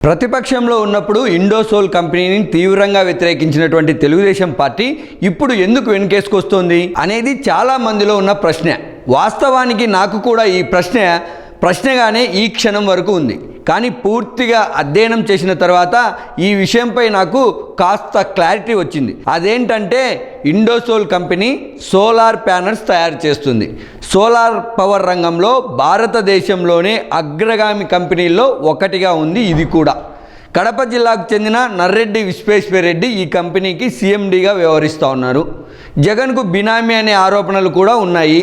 ప్రతిపక్షంలో ఉన్నప్పుడు ఇండోసోల్ కంపెనీని తీవ్రంగా వ్యతిరేకించినటువంటి తెలుగుదేశం పార్టీ ఇప్పుడు ఎందుకు వెనుకేసుకొస్తోంది అనేది చాలా మందిలో ఉన్న ప్రశ్న. వాస్తవానికి నాకు కూడా ఈ ప్రశ్న ప్రశ్నగానే ఈ క్షణం వరకు ఉంది. కానీ పూర్తిగా అధ్యయనం చేసిన తర్వాత ఈ విషయంపై నాకు కాస్త క్లారిటీ వచ్చింది. అదేంటంటే ఇండోసోల్ కంపెనీ సోలార్ ప్యానల్స్ తయారు చేస్తుంది. సోలార్ పవర్ రంగంలో భారతదేశంలోనే అగ్రగామి కంపెనీల్లో ఒకటిగా ఉంది ఇది కూడా. కడప జిల్లాకు చెందిన నర్రెడ్డి విశ్వేశ్వరరెడ్డి ఈ కంపెనీకి సీఎండీగా వ్యవహరిస్తూ ఉన్నారు. జగన్కు బినామీ అనే ఆరోపణలు కూడా ఉన్నాయి.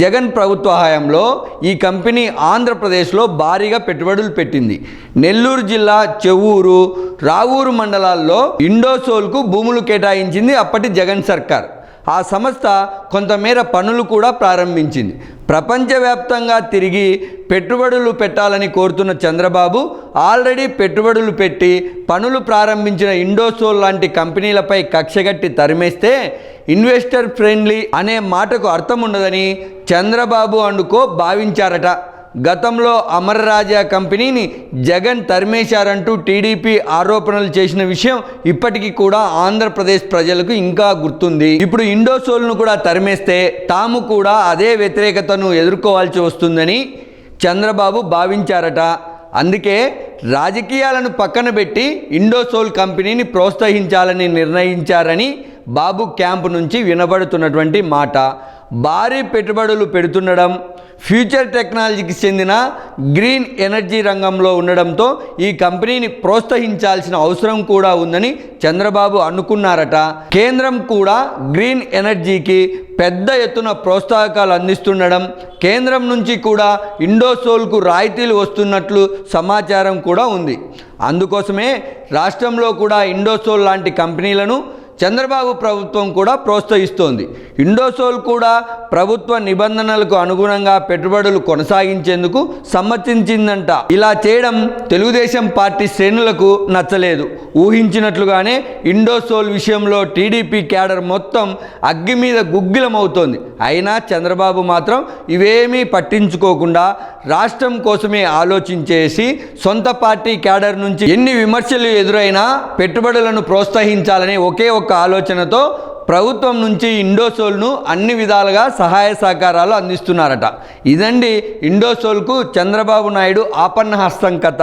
జగన్ ప్రభుత్వ హయాంలో ఈ కంపెనీ ఆంధ్రప్రదేశ్లో భారీగా పెట్టుబడులు పెట్టింది. నెల్లూరు జిల్లా చెవూరు రావూరు మండలాల్లో ఇండోసోల్కు భూములు కేటాయించింది అప్పటి జగన్ సర్కార్. ఆ సంస్థ కొంతమేర పనులు కూడా ప్రారంభించింది. ప్రపంచవ్యాప్తంగా తిరిగి పెట్టుబడులు పెట్టాలని కోరుతున్న చంద్రబాబు ఆల్రెడీ పెట్టుబడులు పెట్టి పనులు ప్రారంభించిన ఇండోసోల్ లాంటి కంపెనీలపై కక్షగట్టి తరిమేస్తే ఇన్వెస్టర్ ఫ్రెండ్లీ అనే మాటకు అర్థం ఉండదని చంద్రబాబు అండుకో భావించారట. గతంలో అమరరాజా కంపెనీని జగన్ తరిమేశారంటూ టీడీపీ ఆరోపణలు చేసిన విషయం ఇప్పటికీ కూడా ఆంధ్రప్రదేశ్ ప్రజలకు ఇంకా గుర్తుంది. ఇప్పుడు ఇండోసోల్ను కూడా తరిమేస్తే తాము కూడా అదే వ్యతిరేకతను ఎదుర్కోవాల్సి వస్తుందని చంద్రబాబు భావించారట. అందుకే రాజకీయాలను పక్కన పెట్టి ఇండోసోల్ కంపెనీని ప్రోత్సహించాలని నిర్ణయించారని బాబు క్యాంపు నుంచి వినబడుతున్నటువంటి మాట. భారీ పెట్టుబడులు పెడుతుండడం ఫ్యూచర్ టెక్నాలజీకి చెందిన గ్రీన్ ఎనర్జీ రంగంలో ఉండడంతో ఈ కంపెనీని ప్రోత్సహించాల్సిన అవసరం కూడా ఉందని చంద్రబాబు అనుకున్నారట. కేంద్రం కూడా గ్రీన్ ఎనర్జీకి పెద్ద ఎత్తున ప్రోత్సాహకాలు అందిస్తుండడం కేంద్రం నుంచి కూడా ఇండోసోల్కు రాయితీలు వస్తున్నట్లు సమాచారం కూడా ఉంది. అందుకోసమే రాష్ట్రంలో కూడా ఇండోసోల్ లాంటి కంపెనీలను చంద్రబాబు ప్రభుత్వం కూడా ప్రోత్సహిస్తోంది. ఇండోసోల్ కూడా ప్రభుత్వ నిబంధనలకు అనుగుణంగా పెట్టుబడులు కొనసాగించేందుకు సమ్మతించిందంట. ఇలా చేయడం తెలుగుదేశం పార్టీ శ్రేణులకు నచ్చలేదు. ఊహించినట్లుగానే ఇండోసోల్ విషయంలో టీడీపీ క్యాడర్ మొత్తం అగ్గి మీద గుగ్గిలమవుతోంది. అయినా చంద్రబాబు మాత్రం ఇవేమీ పట్టించుకోకుండా రాష్ట్రం కోసమే ఆలోచించేసి సొంత పార్టీ క్యాడర్ నుంచి ఎన్ని విమర్శలు ఎదురైనా పెట్టుబడులను ప్రోత్సహించాలని ఒకే ఒక ఆలోచనతో ప్రభుత్వం నుంచి ఇండోసోల్ను అన్ని విధాలుగా సహాయ సహకారాలు అందిస్తున్నారట. ఇదండి ఇండోసోల్కు చంద్రబాబు నాయుడు ఆపన్న హస్తం కథ.